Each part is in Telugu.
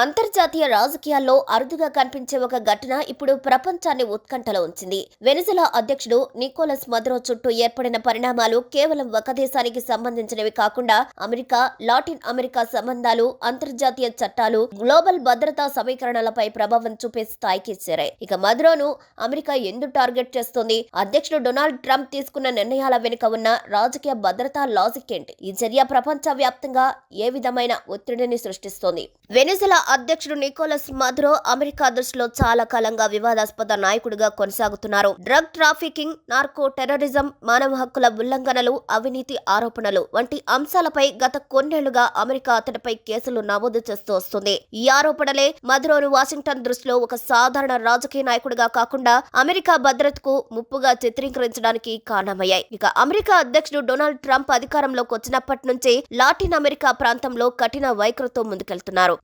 అంతర్జాతీయ రాజకీయాల్లో అరుదుగా కనిపించే ఒక ఘటన ఇప్పుడు ప్రపంచాన్ని ఉత్కంఠలో ఉంచింది. వెనిజులా అధ్యక్షుడు నికోలస్ మద్రో చుట్టూ ఏర్పడిన పరిణామాలు కేవలం ఒక దేశానికి సంబంధించినవి కాకుండా అమెరికా లాటిన్ అమెరికా సంబంధాలు అంతర్జాతీయ చట్టాలు గ్లోబల్ భద్రతా సమీకరణలపై ప్రభావం చూపే స్థాయికి చేరాయి. ఇక మద్రోను అమెరికా ఎందుకు టార్గెట్ చేస్తోంది? అధ్యక్షుడు డొనాల్డ్ ట్రంప్ తీసుకున్న నిర్ణయాల వెనుక ఉన్న రాజకీయ భద్రతా లాజిక్ ఏంటి? ఈ చర్య ప్రపంచ వ్యాప్తంగా ఏ విధమైన ఒత్తిడిని సృష్టిస్తోంది? వెనిజులా అధ్యక్షుడు నికోలస్ మధురో అమెరికా దృష్టిలో చాలా కాలంగా వివాదాస్పద నాయకుడిగా కొనసాగుతున్నారు. డ్రగ్ ట్రాఫికింగ్ నార్కో టెర్రరిజం మానవ హక్కుల ఉల్లంఘనలు అవినీతి ఆరోపణలు వంటి అంశాలపై గత కొన్నేళ్ళుగా అమెరికా అతడిపై కేసులు నమోదు చేస్తూ వస్తుంది. ఈ ఆరోపణలే మధురోను వాషింగ్టన్ దృష్టిలో ఒక సాధారణ రాజకీయ నాయకుడిగా కాకుండా అమెరికా భద్రతకు ముప్పుగా చిత్రీకరించడానికి కారణమయ్యాయి. ఇక అమెరికా అధ్యక్షుడు డొనాల్డ్ ట్రంప్ అధికారంలోకి వచ్చినప్పటి నుంచి లాటిన్ అమెరికా ప్రాంతంలో కఠిన వైఖరితో ముందుకెళ్తున్నారు.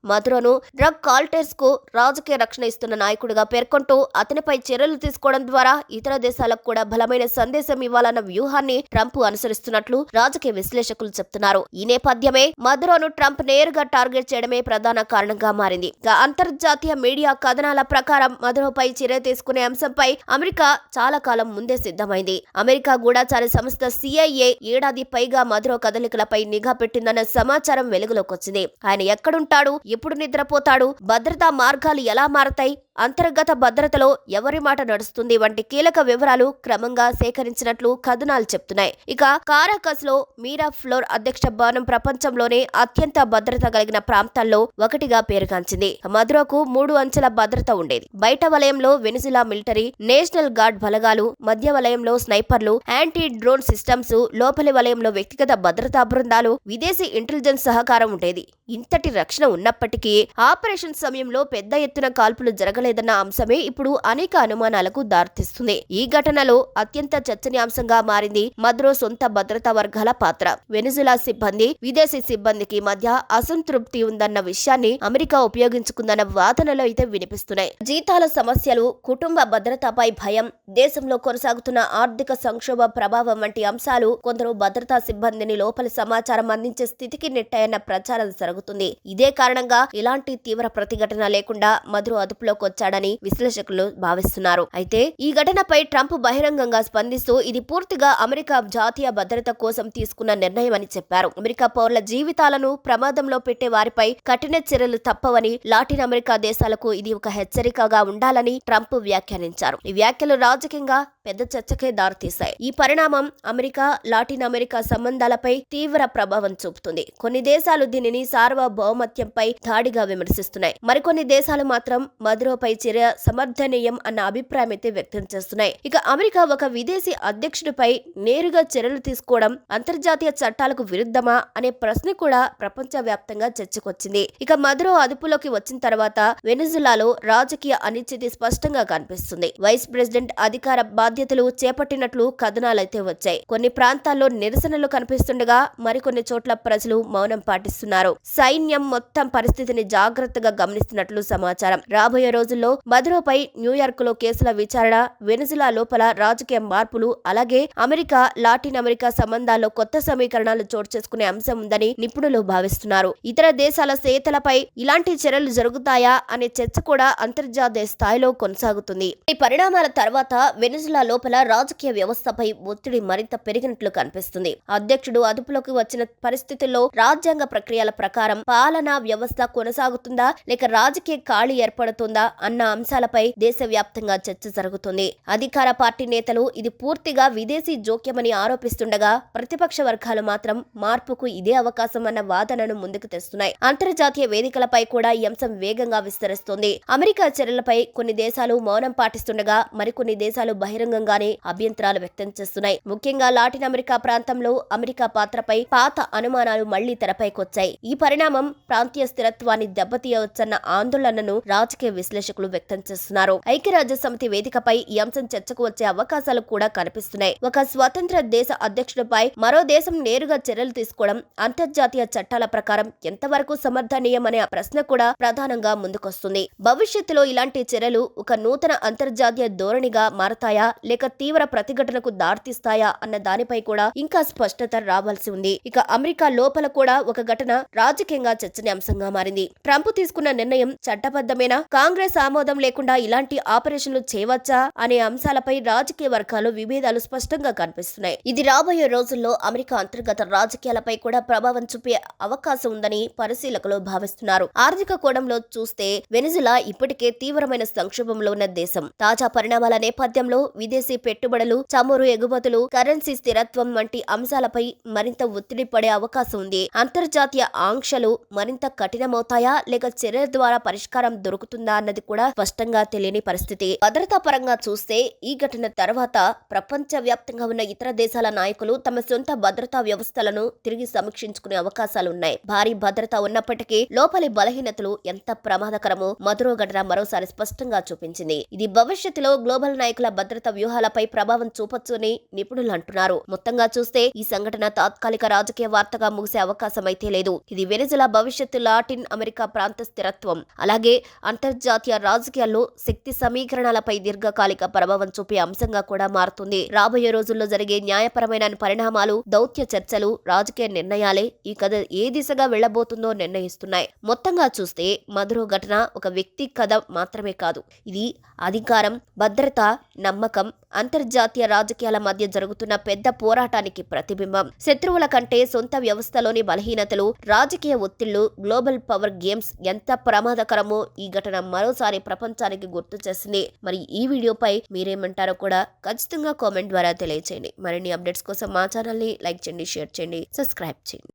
మదురోను డ్రగ్ కాల్టర్స్కు రాజకీయ రక్షణ ఇస్తున్న నాయకుడిగా పేర్కొంటూ అతనిపై చర్యలు తీసుకోవడం ద్వారా ఇతర దేశాలకు కూడా బలమైన సందేశం ఇవ్వాలన్న వ్యూహాన్ని ట్రంప్ అనుసరిస్తున్నట్లు రాజకీయ విశ్లేషకులు చెప్తున్నారు. ఈ నేపథ్యమే మదురోను ట్రంప్ నేరుగా టార్గెట్ చేయడమే ప్రధాన కారణంగా మారింది. అంతర్జాతీయ మీడియా కథనాల ప్రకారం మదురోపై చర్య తీసుకునే అంశంపై అమెరికా చాలా కాలం ముందే సిద్ధమైంది. అమెరికా గూఢచారి సంస్థ సిఐఏ ఏడాది పైగా మదురో కదలికలపై నిఘా పెట్టిందన్న సమాచారం వెలుగులోకి వచ్చింది. ఆయన ఎక్కడుంటాడు ఎప్పుడు నిద్రపోతాడు. భద్రతా మార్గాలు ఎలా మారతాయి? అంతర్గత భద్రతలో ఎవరి మాట నడుస్తుంది వంటి కీలక వివరాలు క్రమంగా సేకరించినట్లు కథనాలు చెప్తున్నాయి. ఇక కారాకస్లో మీరా ఫ్లోర్ అధ్యక్ష భవనం ప్రపంచంలోనే అత్యంత భద్రత కలిగిన ప్రాంతాల్లో ఒకటిగా పేరుగాంచింది. మధురకు మూడు అంచెల భద్రత ఉండేది. బయట వలయంలో వెనిజులా మిలిటరీ నేషనల్ గార్డ్ బలగాలు మధ్య వలయంలో స్నైపర్లు యాంటీ డ్రోన్ సిస్టమ్స్ లోపలి వలయంలో వ్యక్తిగత భద్రతా బృందాలు విదేశీ ఇంటెలిజెన్స్ సహకారం ఉండేది. ఇంతటి రక్షణ ఉన్నప్పటికీ ఆపరేషన్ సమయంలో పెద్ద ఎత్తున కాల్పులు జరగలేదన్న అంశమే ఇప్పుడు అనేక అనుమానాలకు దారితీస్తుంది. ఈ ఘటనలో అత్యంత చర్చనీయాంశంగా మారింది మద్రో సొంత భద్రతా వర్గాల పాత్ర. వెనిజులా సిబ్బంది విదేశీ సిబ్బందికి మధ్య అసంతృప్తి ఉందన్న విషయాన్ని అమెరికా ఉపయోగించుకుందన్న వాదనలు అయితే వినిపిస్తున్నాయి. జీతాల సమస్యలు కుటుంబ భద్రతపై భయం దేశంలో కొనసాగుతున్న ఆర్థిక సంక్షోభ ప్రభావం వంటి అంశాలు కొందరు భద్రతా సిబ్బందిని లోపలి సమాచారం అందించే స్థితికి నెట్టాయన్న ప్రచారం జరుగుతుంది. ఇదే కారణంగా ఇలాంటి తీవ్ర ప్రతిఘటన లేకుండా మధురు అదుపులోకి వచ్చాడని విశ్లేషకులు భావిస్తున్నారు. అయితే ఈ ఘటనపై ట్రంప్ బహిరంగంగా స్పందిస్తూ ఇది పూర్తిగా అమెరికా జాతీయ భద్రత కోసం తీసుకున్న నిర్ణయం అని చెప్పారు. అమెరికా పౌరుల జీవితాలను ప్రమాదంలో పెట్టే వారిపై కఠిన చర్యలు తప్పవని లాటిన్ అమెరికా దేశాలకు ఇది ఒక హెచ్చరికగా ఉండాలని ట్రంప్ వ్యాఖ్యానించారు. ఈ వ్యాఖ్యలు రాజకీయంగా పెద్ద చర్చకే దారితీశాయి. ఈ పరిణామం అమెరికా లాటిన్ అమెరికా సంబంధాలపై తీవ్ర ప్రభావం చూపుతుంది. కొన్ని దేశాలు దీనిని సార్వభౌమత్యంపై దాడిగా విమర్శిస్తున్నాయి. మరికొన్ని దేశాలు మాత్రం మధురోపై చర్య సమర్థనీయం అన్న అభిప్రాయం అయితే వ్యక్తం చేస్తున్నాయి. ఇక అమెరికా ఒక విదేశీ అధ్యక్షుడిపై నేరుగా చర్యలు తీసుకోవడం అంతర్జాతీయ చట్టాలకు విరుద్ధమా అనే ప్రశ్న కూడా ప్రపంచ వ్యాప్తంగా చర్చకొచ్చింది. ఇక మధురో అదుపులోకి వచ్చిన తర్వాత వెనిజులాలో రాజకీయ అనిశ్చితి స్పష్టంగా కనిపిస్తుంది. వైస్ ప్రెసిడెంట్ అధికార బాధ్యతలు చేపట్టినట్లు కథనాలైతే వచ్చాయి. కొన్ని ప్రాంతాల్లో నిరసనలు కనిపిస్తుండగా మరికొన్ని చోట్ల ప్రజలు మౌనం పాటిస్తున్నారు. సైన్యం మొత్తం పరిస్థితిని జాగ్రత్తగా గమనిస్తున్నట్లు సమాచారం. రాబోయే రోజు రోజుల్లో మదురోపై న్యూయార్క్లో కేసుల విచారణ వెనుజులా లోపల రాజకీయ మార్పులు అలాగే అమెరికా లాటిన్ అమెరికా సంబంధాల్లో కొత్త సమీకరణాలు చోటు చేసుకునే అంశం ఉందని నిపుణులు భావిస్తున్నారు. ఇతర దేశాల సేతలపై ఇలాంటి చర్యలు జరుగుతాయా అనే చర్చ కూడా అంతర్జాతీయ స్థాయిలో కొనసాగుతుంది. ఈ పరిణామాల తర్వాత వెనుజులా లోపల రాజకీయ వ్యవస్థపై ఒత్తిడి మరింత పెరిగినట్లు కనిపిస్తుంది. అధ్యక్షుడు అదుపులోకి వచ్చిన పరిస్థితుల్లో రాజ్యాంగ ప్రక్రియల ప్రకారం పాలనా వ్యవస్థ కొనసాగుతుందా లేక రాజకీయ ఖాళీ ఏర్పడుతుందా అన్న అంశాలపై దేశవ్యాప్తంగా చర్చ జరుగుతుంది. అధికార పార్టీ నేతలు ఇది పూర్తిగా విదేశీ జోక్యమని ఆరోపిస్తుండగా ప్రతిపక్ష వర్గాలు మాత్రం మార్పుకు ఇదే అవకాశం అన్న వాదనను ముందుకు తెస్తున్నాయి. అంతర్జాతీయ వేదికలపై కూడా ఈ అంశం వేగంగా విస్తరిస్తుంది. అమెరికా చర్యలపై కొన్ని దేశాలు మౌనం పాటిస్తుండగా మరికొన్ని దేశాలు బహిరంగంగానే అభ్యంతరాలు వ్యక్తం చేస్తున్నాయి. ముఖ్యంగా లాటిన్ అమెరికా ప్రాంతంలో అమెరికా పాత్రపై పాత అనుమానాలు మళ్ళీ తెరపైకొచ్చాయి. ఈ పరిణామం ప్రాంతీయ స్థిరత్వాన్ని దెబ్బతీయవచ్చన్న ఆందోళనను రాజకీయ విశ్లేషకులు విశ్లేషకులు వ్యక్తం చేస్తున్నారు. ఐక్యరాజ్య సమితి వేదికపై ఈ అంశం చర్చకు వచ్చే అవకాశాలు కూడా కనిపిస్తున్నాయి. ఒక స్వతంత్ర దేశ అధ్యక్షుడిపై మరో దేశం నేరుగా చర్యలు తీసుకోవడం అంతర్జాతీయ చట్టాల ప్రకారం ఎంతవరకు సమర్థనీయమనే ప్రశ్న కూడా ప్రధానంగా ముందుకొస్తుంది. భవిష్యత్తులో ఇలాంటి చర్యలు ఒక నూతన అంతర్జాతీయ ధోరణిగా మారతాయా లేక తీవ్ర ప్రతిఘటనకు దారితీస్తాయా అన్న దానిపై కూడా ఇంకా స్పష్టత రావాల్సి ఉంది. ఇక అమెరికా లోపల కూడా ఒక ఘటన రాజకీయంగా చర్చనీయాంశంగా మారింది. ట్రంప్ తీసుకున్న నిర్ణయం చట్టబద్ధమైన? కాంగ్రెస్ ఆమోదం లేకుండా ఇలాంటి ఆపరేషన్లు చేయవచ్చా అనే అంశాలపై రాజకీయ వర్గాలు విభేదాలు స్పష్టంగా కనిపిస్తున్నాయి. ఇది రాబోయే రోజుల్లో అమెరికా అంతర్గత రాజకీయాలపై కూడా ప్రభావం చూపే అవకాశం ఉందని పరిశీలకులు భావిస్తున్నారు. ఆర్థిక కోణంలో చూస్తే వెనిజులా ఇప్పటికే తీవ్రమైన సంక్షోభంలో ఉన్న దేశం. తాజా పరిణామాల నేపథ్యంలో విదేశీ పెట్టుబడులు చమురు ఎగుమతులు కరెన్సీ స్థిరత్వం వంటి అంశాలపై మరింత ఒత్తిడి పడే అవకాశం ఉంది. అంతర్జాతీయ ఆంక్షలు మరింత కఠినమవుతాయా లేక చర్యల ద్వారా పరిష్కారం దొరుకుతుందా అన్నది కూడా స్పష్టంగా తెలియని పరిస్థితి. భద్రతా పరంగా చూస్తే ఈ ఘటన తర్వాత ప్రపంచ వ్యాప్తంగా ఉన్న ఇతర దేశాల నాయకులు తమ సొంత భద్రతా వ్యవస్థలను తిరిగి సమీక్షించుకునే అవకాశాలు ఉన్నాయి భారీ భద్రత ఉన్నప్పటికీ లోపలి బలహీనతలు ఎంత ప్రమాదకరమో మధురో ఘటన మరోసారి స్పష్టంగా చూపించింది. ఇది భవిష్యత్తులో గ్లోబల్ నాయకుల భద్రత వ్యూహాలపై ప్రభావం చూపొచ్చని నిపుణులు అంటున్నారు. మొత్తంగా చూస్తే ఈ సంఘటన తాత్కాలిక రాజకీయ వార్తగా ముగిసే అవకాశం అయితే లేదు. ఇది వెనిజులా భవిష్యత్తు లాటిన్ అమెరికా ప్రాంత స్థిరత్వం. అలాగే అంతర్జాతీయ రాజకీయాల్లో శక్తి సమీకరణలపై దీర్ఘకాలిక ప్రభావం చూపే అంశంగా కూడా మారుతుంది. రాబోయే రోజుల్లో జరిగే న్యాయపరమైన పరిణామాలు దౌత్య చర్చలు రాజకీయ నిర్ణయాలే ఈ కథ ఏ దిశగా వెళ్ళబోతుందో నిర్ణయిస్తున్నాయి. మొత్తంగా చూస్తే మధురో ఘటన ఒక వ్యక్తి కథ మాత్రమే కాదు. ఇది అధికారం భద్రత నమ్మకం అంతర్జాతీయ రాజకీయాల మధ్య జరుగుతున్న పెద్ద పోరాటానికి ప్రతిబింబం. శత్రువుల కంటే సొంత వ్యవస్థలోని బలహీనతలు రాజకీయ ఒత్తిళ్ళు గ్లోబల్ పవర్ గేమ్స్ ఎంత ప్రమాదకరమో ఈ ఘటన మరోసారి మరోసారి ప్రపంచానికి గుర్తు చేసింది. మరి ఈ వీడియోపై మీరేమంటారో కూడా ఖచ్చితంగా కామెంట్ ద్వారా తెలియచేయండి. మరిన్ని అప్డేట్స్ కోసం మా ఛానల్ని లైక్ చేయండి షేర్ చేయండి సబ్స్క్రైబ్ చేయండి.